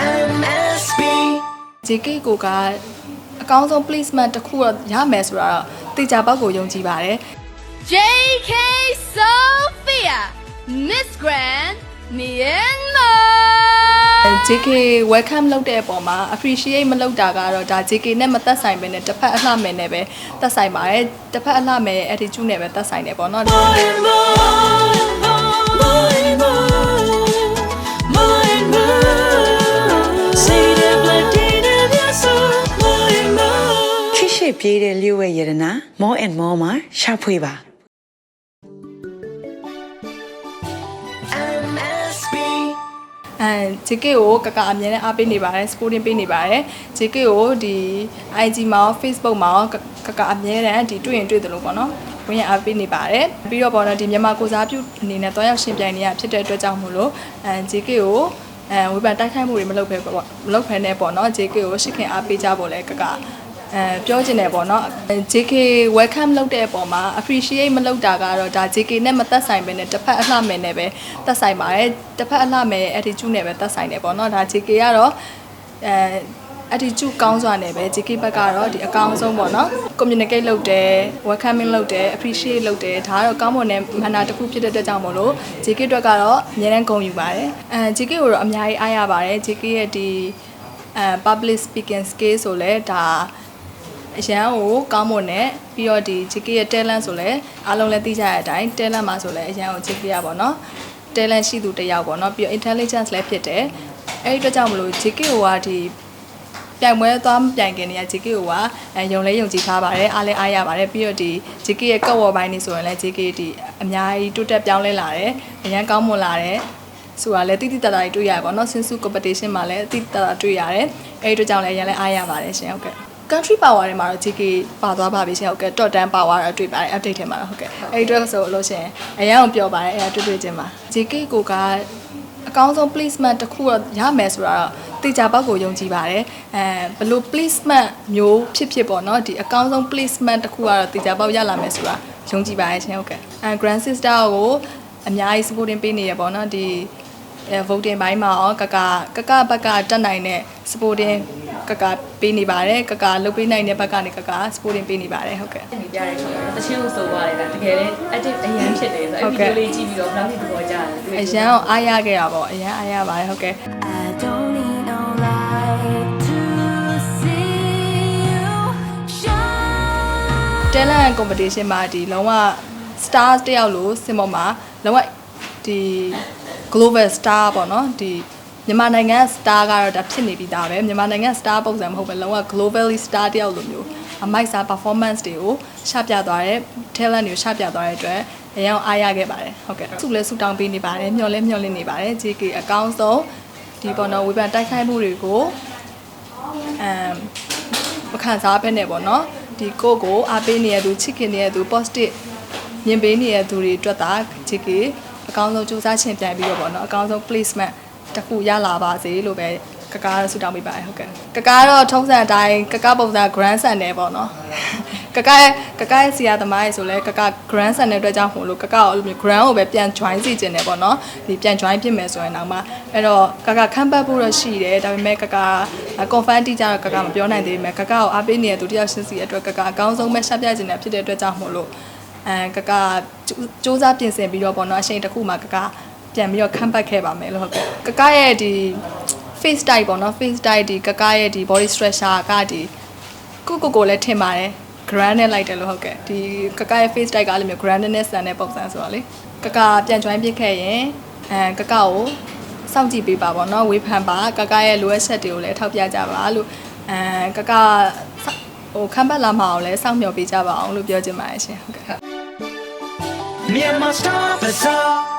MSB JK ကိုကအကောင်းဆုံး placement တစ်ခုတော့ရမယ်ဆိုတာတော့တေချာပေါက်ကိုယုံကြည်ပါတယ် JK Sophia Miss Grand Myanmar JK welcome လုပ်တဲ့အပေါ်မှာ appreciate မလုပ်တာကတော့ဒါ JK နဲ့မသက်ဆိုင်ပဲနဲ့တစ်ဖက်အလှမယ်နဲ့ပဲသက်ဆိုင်ပါတယ်တစ်ဖက်အလှမယ်ရဲ့ attitude နဲ့ပဲသက်ဆိုင်တယ်ပေါ့နော် ရှိပြေးတဲ့လျှို့ဝဲရတနာ more and more မှာရှာဖွေပါ MSB အဲ JK ကိုကကအမြဲတမ်းအားပေးနေပါတယ် supporting ပေးနေပါတယ် JK ကိုဒီ IG မှာရော Facebook မှာရောကကကအမြဲတမ်းဒီတွေ့ရင်တွေ့တယ်လို့ပေါ့နော်ဝင်ရအားပေးနေပါတယ်ပြီးတော့ပေါ့နော်ဒီမြန်မာကိုစားပြုအနေနဲ့တွားရောက်ရှင်ပြိုင်နေရဖြစ်တဲ့အတွက်ကြောင့်မို့လို့အဲ JK ကိုအဲဝေဖန်တိုက်ခိုက်မှုတွေမလုပ်ဘဲပေါ့မလုပ်ဖ ೇನೆ ပေါ့နော် JK ကိုရှစ်ခင်အားပေးကြဖို့လဲကက အဲပြောချင်တယ်ပေါ့နော်အဲ JK welcome လုပ်တဲ့အပေါ်မှာ appreciate မလုပ်တာကတော့ဒါ JK နဲ့မသက်ဆိုင်ပဲနဲ့တစ်ဖက်အလှမယ်နဲ့ပဲသက်ဆိုင်ပါတယ်တစ်ဖက်အလှမယ်ရဲ့ attitude နဲ့ပဲသက်ဆိုင်တယ်ပေါ့နော်ဒါ JK ကတော့အဲ attitude ကောင်းစွာနဲ့ပဲ JK ဘက်ကတော့ဒီအကောင်းဆုံးပေါ့နော် communicate လုပ်တယ် welcoming လုပ်တယ် appreciate လုပ်တယ်ဒါကတော့ကောင်းမွန်တဲ့မန္တာတစ်ခုဖြစ်တဲ့အတွက်ကြောင့်မို့လို့ JK အတွက်ကတော့အများနဲ့ဂုဏ်ယူပါတယ်အဲ JK ကိုတော့အများကြီးအားရပါတယ် JK ရဲ့ဒီအဲ public speaking skill ဆိုလဲဒါ အရန်ကိုကောင်းမွန်တဲ့ပြီးတော့ဒီ JK ရဲ့ talent ဆိုလဲအားလုံးလည်းသိကြတဲ့အတိုင်း talent မှာဆိုလဲအရန်ကို JK ရပါတော့ talent ရှိသူတစ်ယောက်ပေါ့နော်ပြီးတော့ intelligence လည်းဖြစ်တယ်အဲ့ဒီအတွက်ကြောင့်မလို့ JK ကိုကဒီပြိုင်ပွဲသွားမပြိုင်ခင်နေရ JK ကိုကအဲယုံလဲယုံကြည်ထားပါတယ်အားလဲအားရပါတယ်ပြီးတော့ဒီ JK ရဲ့ကော့ဝေါ်ပိုင်းနေဆိုရင်လည်း JK ဒီအများကြီးတိုးတက်ပြောင်းလဲလာတယ်အရန်ကောင်းမွန်လာတယ်ဆိုတာလည်းတိတိတတ်တာတွေတွေ့ရတယ်ပေါ့နော်ဆင်းစု competition မှာလည်းတိတိတတ်တာတွေ့ရတယ်အဲ့ဒီအတွက်ကြောင့်လည်းအရန်လဲအားရပါတယ်ရှင်ဟုတ်ကဲ့ country power တွေမှာတော့ JK ပါသွားပါပြီရှင်ဟုတ်ကဲ့ top 10 power တော့တွေ့ပါတယ် update ထဲမှာတော့ဟုတ်ကဲ့အဲ့ဒီအတွက်ဆိုလို့ရှင်အရန်ကိုပြောပါတယ်အဲ့ဒါတွေ့တွေ့ချင်းပါ JK ကိုကအကောင်းဆုံး placement တစ်ခုတော့ရမယ်ဆိုတာတော့တေချာပေါက်ကိုယုံကြည်ပါတယ်အဲဘယ်လို placement မျိုးဖြစ်ဖြစ်ပေါ့နော်ဒီအကောင်းဆုံး placement တစ်ခုကတော့တေချာပေါက်ရလာမယ်ဆိုတာယုံကြည်ပါတယ်ရှင်ဟုတ်ကဲ့အဲ grand sister ကိုအများကြီး supporting ပေးနေရပေါ့နော်ဒီအဲ voting ဘိုင်းမှာရောကကကကဘက်ကတက်နိုင်တဲ့ supporting ကကပေးနေပါတယ်ကကလုပ်ပေးနိုင်တဲ့ဘက်ကနေကက supporting ပေးနေပါတယ်ဟုတ်ကဲ့နေပြတဲ့ချိန်မှာတချင်းကိုစိုးသွားတယ်ဒါတကယ်လည်း active အရင်ဖြစ်တယ်ဆိုတော့ဟုတ်အဲ့ကဲ့ဒီလေးကြည့်ပြီးတော့ဘယ်လောက်ထိသဘောကျတယ်တွေ့အရန်အောင်အားရခဲ့တာပေါ့အရန်အားရပါတယ်ဟုတ်ကဲ့ I don't need no light to see you shine talent competition မှာဒီလုံးဝ star တယောက်လို့စင်ပေါ်မှာလုံးဝဒီ global star ပေါ့နော်ဒီ မြန်မာနိုင်ငံ star ကတော့ဒါဖြစ်နေပြီးသားပဲမြန်မာနိုင်ငံ star ပုံစံမဟုတ်ပဲလုံးဝ globally star တယောက်လိုမျိုးအမိုက်စာ performance တွေကိုရှပြသွားတဲ့ talent တွေကိုရှပြသွားတဲ့အတွက်အရင်အားရခဲ့ပါတယ်ဟုတ်ကဲ့သူလည်းဆူတောင်းပေးနေပါတယ်မျှော်လဲမျှော်လင့်နေပါတယ် JK အကောင်းဆုံးဒီပေါ်တော့ဝေဖန်တိုက်ခိုက်မှုတွေကိုအမ်မခံစားဘဲနဲ့ပေါ့နော်ဒီကိုယ့်ကိုအားပေးနေရသူချစ်ခင်နေရသူ positive မြင်ပေးနေရသူတွေအတွက်သာချစ်ကေအကောင်းဆုံးစူးစမ်းချင်ပြန်ပြီးတော့ပေါ့နော်အကောင်းဆုံး placement တစ်ခုရလာပါစေလို့ပဲကကားဆူတောင်းပေးပါတယ်ဟုတ်ကဲ့ကကားတော့ထုံးစံအတိုင်းကကားပုံစံ grand son နဲ့ပေါ့နော်ကကားရဲ့ကကားရဲ့ဆရာသမားရဲ့ဆိုလဲကကား grand son တဲ့အတွက်ကြောင့်မို့လို့ကကားကိုအဲ့လိုမျိုး grand ကိုပဲပြန် join စီခြင်းတယ်ပေါ့နော်ဒီပြန် join ဖြစ်မယ်ဆိုရင်တော့မှအဲ့တော့ကကားခန့်ပတ်ဖို့တော့ရှိတယ်ဒါပေမဲ့ကကား confirm တိကျတော့ကကားမပြောနိုင်သေးပေမဲ့ကကားကိုအားပေးနေတဲ့သူတယောက်ရှင်းစီအတွက်ကကားအကောင်းဆုံးပဲရှင်းပြခြင်းနဲ့ဖြစ်တဲ့အတွက်ကြောင့်မို့လို့အဲကကားစူးစမ်းပြင်ဆင်ပြီးတော့ပေါ့နော်အချိန်တစ်ခုမှကကား ပြန်ပြီးတော့ခန့်ပတ်ခဲ့ပါမယ်လို့ဟုတ်ကဲ့ကကားရဲ့ဒီ face type ပေါ့နော် face type ဒီကကားရဲ့ဒီ body structure ကဒီကိုကိုကိုလည်းထင်ပါတယ် grand နဲ့လိုက်တယ်လို့ဟုတ်ကဲ့ဒီကကားရဲ့ face type ကလည်းမျိုး grand နဲ့ဆန်တဲ့ပုံစံဆိုတော့လေကကားပြန် join ပြစ်ခဲ့ရင်အဲကကားကိုစောင့်ကြည့်ပေးပါပေါ့နော်ဝေဖန်ပါကကားရဲ့လိုအပ်ချက်တွေကိုလည်းထောက်ပြကြပါလို့အဲကကားဟိုခမ်းပတ်လာမအောင်လဲစောင့်မျှော်ပေးကြပါအောင်လို့ပြောချင်ပါတယ်ရှင်ဟုတ်ကဲ့ Myanmar Star Bazaar